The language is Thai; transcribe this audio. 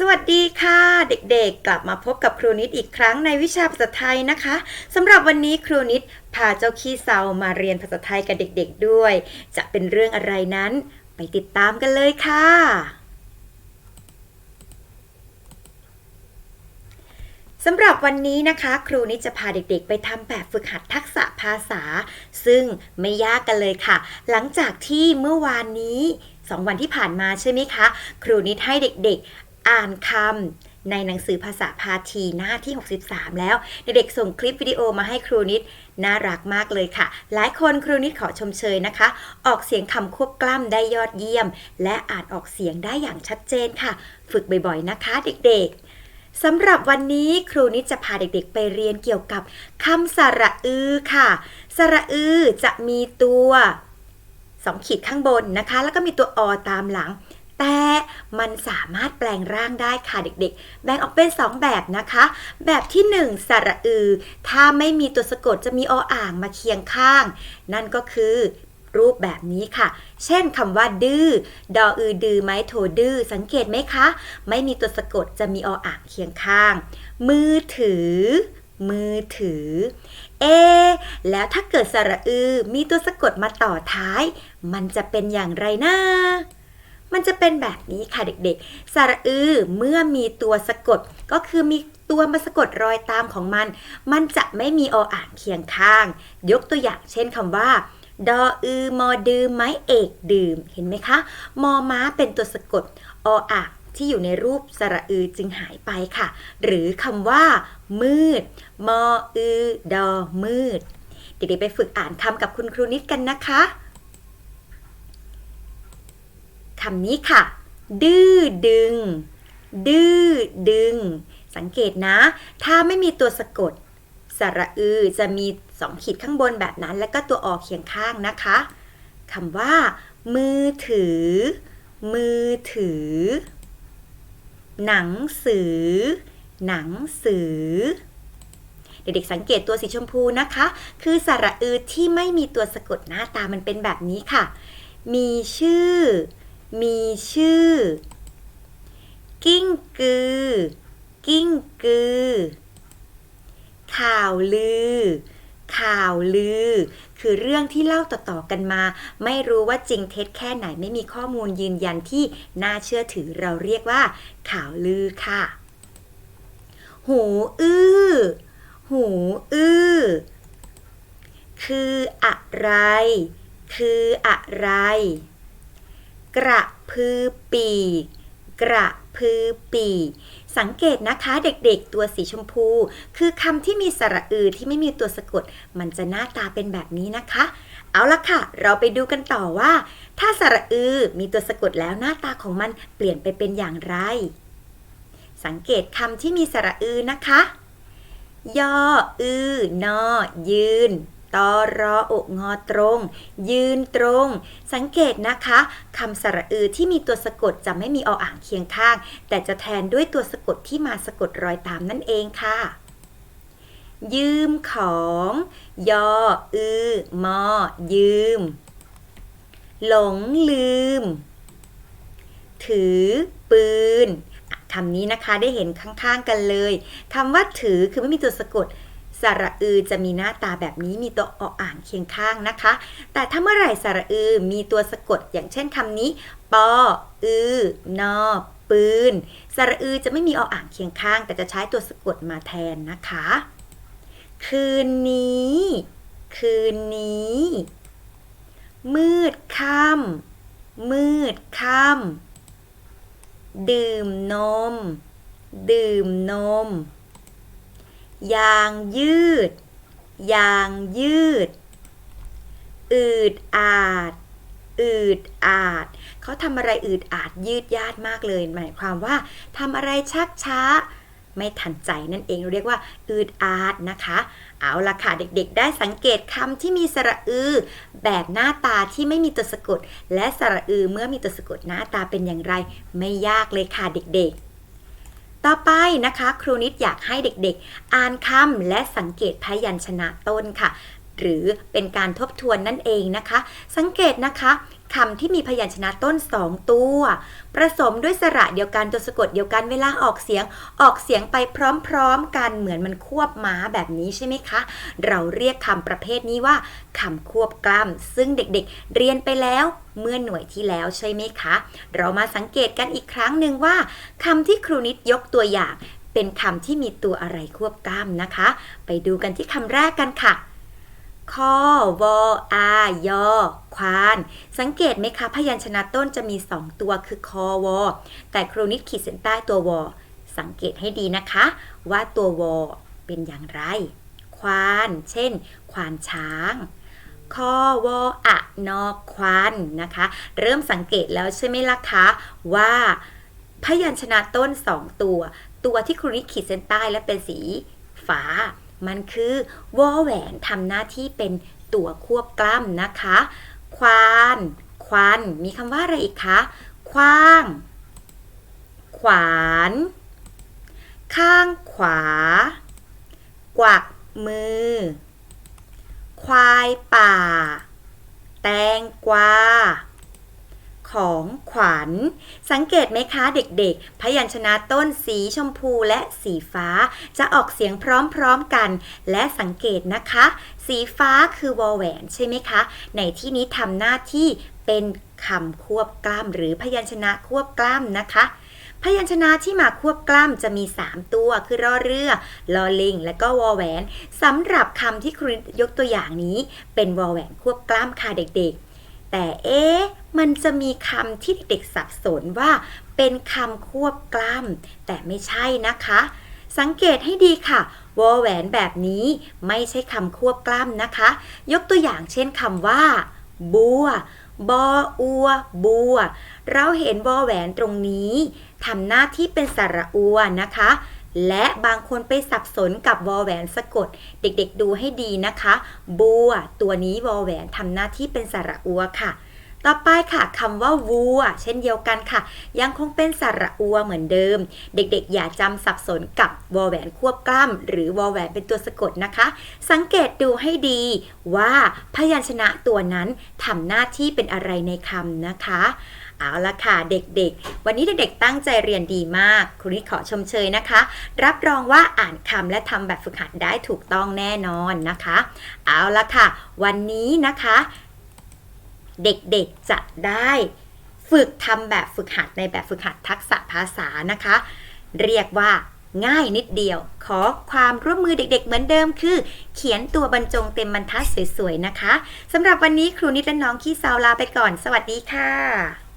สวัสดีค่ะเด็กๆ กลับมาพบกับครูนิดอีกครั้งในวิชาภาษาไทยนะคะสำหรับวันนี้ครูนิดพาเจ้าขี้เซามาเรียนภาษาไทยกับเด็กๆด้วย จะเป็นเรื่องอะไรนั้น ไปติดตามกันเลยค่ะ สำหรับวันนี้นะคะ ครูนิดจะพาเด็กๆ ไปทำแบบฝึกหัดทักษะภาษา ซึ่งไม่ยากกันเลยค่ะ หลังจากที่เมื่อวานนี้สองวันที่ผ่านมาใช่ไหมคะ ครูนิดให้เด็กๆ อ่านคำในหนังสือภาษาพาทีหน้าที่ 63 แล้ว เด็กๆส่งคลิปวิดีโอมาให้ครูนิด น่ารักมากเลยค่ะ หลายคนครูนิดขอชมเชยนะคะ ออกเสียงคำควบกล้ำได้ยอดเยี่ยม และอ่านออกเสียงได้อย่างชัดเจนค่ะ ฝึกบ่อยๆนะคะ เด็กๆสำหรับวันนี้ครูนิดจะพาเด็กๆไปเรียนเกี่ยวกับคำสระอือค่ะ สระอือจะมีตัวสองขีดข้างบนนะคะ แล้วก็มีตัวอตามหลัง แต่มันสามารถแปลงร่างได้ค่ะเด็กๆ แบ่งออกเป็น 2 แบบนะคะ แบบที่ 1 สระอือ ถ้าไม่มีตัวสะกดจะมีออ่างมาเคียงข้าง นั่นก็คือรูปแบบนี้ค่ะ เช่นคำว่า ดื้อ ดออือดือไม้โทดื้อ สังเกตไหมคะ ไม่มีตัวสะกดจะมีออ่างเคียงข้าง มือถือ มือถือ เอ แล้วถ้าเกิดสระอือ มีตัวสะกดมาต่อท้าย มันจะเป็นอย่างไรนะ มันจะเป็นแบบนี้ค่ะเด็กๆ สระอือเมื่อมีตัวสะกด ก็คือมีตัวมาสะกดรอยตามของมัน มันจะไม่มีออ่างเคียงข้าง ยกตัวอย่างเช่นคำว่าดออือมอดื่มไม้เอกดื่ม เห็นไหมคะ มอม้าเป็นตัวสะกด ออ่างที่อยู่ในรูปสระอือจึงหายไปค่ะ หรือคำว่า มืด มออือดอมืด เด็กๆไปฝึกอ่านคำกับคุณครูนิดกันนะคะ คำนี้ค่ะ ดื้อดึง ดื้อดึง สังเกตนะ ถ้าไม่มีตัวสะกด สระอือจะมีสองขีดข้างบนแบบนั้น แล้วก็ตัวออกเคียงข้างนะคะคำว่า มือถือ มือถือ หนังสือ หนังสือ เด็กๆสังเกตตัวสีชมพูนะคะ คือสระอือที่ไม่มีตัวสะกดหน้าตามันเป็นแบบนี้ค่ะ มีชื่อ มีชื่อ กิ้งกือ กิ้งกือ ข่าวลือ ข่าวลือ คือเรื่องที่เล่าต่อๆกันมา ไม่รู้ว่าจริงเท็จแค่ไหนไม่มีข้อมูลยืนยันที่น่าเชื่อถือเราเรียกว่า ข่าวลือค่ะ หูอื้อ หูอื้อ คืออะไร คืออะไร กระพือปีก กระพือปีก สังเกตนะคะเด็กๆตัวสีชมพู คือคำที่มีสระอือที่ไม่มีตัวสะกด มันจะหน้าตาเป็นแบบนี้นะคะ เอาละค่ะ เราไปดูกันต่อว่า ถ้าสระอือมีตัวสะกดแล้วหน้าตาของมันเปลี่ยนไปเป็นอย่างไร สังเกตคำที่มีสระอือนะคะยออือนอยืน ตอรออกงอตรง ยืนตรง สังเกตนะคะคำสระอือที่มีตัวสะกดจะไม่มีออ่างเคียงข้าง แต่จะแทนด้วยตัวสะกดที่มาสะกดรอยตามนั่นเองค่ะ ยืมของ ยอ อือ มอ ยืม หลงลืม ถือ ปืนคำนี้นะคะได้เห็นข้างๆกันเลยคำว่าถือคือไม่มีตัวสะกด สระอือจะมีหน้าตาแบบนี้มีตัวออ่างเคียงข้างนะคะ แต่ถ้าเมื่อไหร่สระอือมีตัวสะกดอย่างเช่นคำนี้ ปอ อือนอปืน สระอือจะไม่มีออ่างเคียงข้าง แต่จะใช้ตัวสะกดมาแทนนะคะ คืนนี้ คืนนี้ มืดค่ำมืดค่ำดื่มนม ดื่มนม ยางยืด ยางยืด อืดอาด อืดอาด เขาทำอะไรอืดอาดยืดยาดมากเลย หมายความว่าทำอะไรชักช้า ไม่ทันใจนั่นเองเรียกว่า อืดอาดนะคะ เอาละค่ะเด็กๆ ได้สังเกตคำที่มีสระอือ แบบหน้าตาที่ไม่มีตัวสะกด และสระอือเมื่อมีตัวสะกดหน้าตาเป็นอย่างไร ไม่ยากเลยค่ะเด็กๆ ต่อไปนะคะ ครูนิดอยากให้เด็กๆ อ่านคำและสังเกตพยัญชนะต้นค่ะ หรือเป็นการทบทวนนั่นเองนะคะ สังเกตนะคะ คำที่มีพยัญชนะต้นสองตัว ผสมด้วยสระเดียวกันตัวสะกดเดียวกันเวลาออกเสียงออกเสียงไปพร้อมๆกันเหมือนมันควบม้าแบบนี้ใช่ไหมคะ เราเรียกคำประเภทนี้ว่าคำควบกล้ำซึ่งเด็กๆ เรียนไปแล้วเมื่อหน่วยที่แล้วใช่ไหมคะ เรามาสังเกตกันอีกครั้งหนึ่งว่าคำที่ครูนิดยกตัวอย่าง เป็นคำที่มีตัวอะไรควบกล้ำนะคะ ไปดูกันที่คำแรกกันค่ะ คอวออายอควาน สังเกตไหมคะ พยัญชนะต้นจะมี 2 ตัวคือคอวอแต่ครูนิดขีดเส้นใต้ตัววอสังเกตให้ดีนะคะ ว่าตัววอเป็นอย่างไร ควาน เช่น ควานช้างคอวออะนอควานนะคะ เริ่มสังเกตแล้วใช่ไหมล่ะคะ ว่าพยัญชนะต้น 2 ตัว ตัวที่ครูนิดขีดเส้นใต้และเป็นสีฟ้า มันคือวอแหวนทำหน้าที่เป็นตัวควบกล้ำนะคะ ควาน ควัน มีคำว่าอะไรอีกคะ คว้าง ขวาน ข้างขวา กวักมือ ควายป่า แตงกวา ของขวัญ สังเกตไหมคะเด็กๆ พยัญชนะต้นสีชมพูและสีฟ้า จะออกเสียงพร้อมๆกัน และสังเกตนะคะ สีฟ้าคือวอแหวนใช่ไหมคะ ในที่นี้ทำหน้าที่เป็นคำควบกล้ำหรือพยัญชนะควบกล้ำนะคะพยัญชนะที่มาควบกล้ำจะมี 3 ตัวคือรอเรือ ลอลิง และก็วอแหวนสำหรับคำที่ครูยกตัวอย่างนี้ เป็นวอแหวนควบกล้ำค่ะเด็กๆ แต่เอ๊ มันจะมีคำที่เด็กๆสับสนว่า เป็นคำควบกล้ำแต่ไม่ใช่นะคะ สังเกตให้ดีค่ะวอแหวนแบบนี้ไม่ใช่คำควบกล้ำนะคะ ยกตัวอย่างเช่นคำว่า บัวบออัว บัว เราเห็นวอแหวนตรงนี้ทำหน้าที่เป็นสระอัวนะคะ และบางคนไปสับสนกับวอแหวนสะกด เด็กๆดูให้ดีนะคะ บัว ตัวนี้วอแหวนทำหน้าที่เป็นสระอัวค่ะ ต่อไปค่ะคำว่าวัวเช่นเดียวกันค่ะ ยังคงเป็นสระอัวเหมือนเดิม เด็กๆ อย่าจำสับสนกับวอแหวนควบกล้ำหรือวอแหวนเป็นตัวสะกดนะคะ สังเกตดูให้ดีว่าพยัญชนะตัวนั้นทำหน้าที่เป็นอะไรในคำนะคะเอาละค่ะเด็กๆ วันนี้เด็กๆ ตั้งใจเรียนดีมากครูนิดขอชมเชยนะคะ รับรองว่าอ่านคำและทำแบบฝึกหัดได้ถูกต้องแน่นอนนะคะ เอาละค่ะ วันนี้นะคะ เด็กๆจะได้ฝึกทำแบบฝึกหัดในแบบฝึกหัดทักษะภาษานะคะ เรียกว่าง่ายนิดเดียว ขอความร่วมมือเด็กๆ เหมือนเดิมคือ เขียนตัวบรรจงเต็มบรรทัดสวยๆนะคะสำหรับวันนี้ครูนิดและน้องขี้เซาลาไปก่อน สวัสดีค่ะ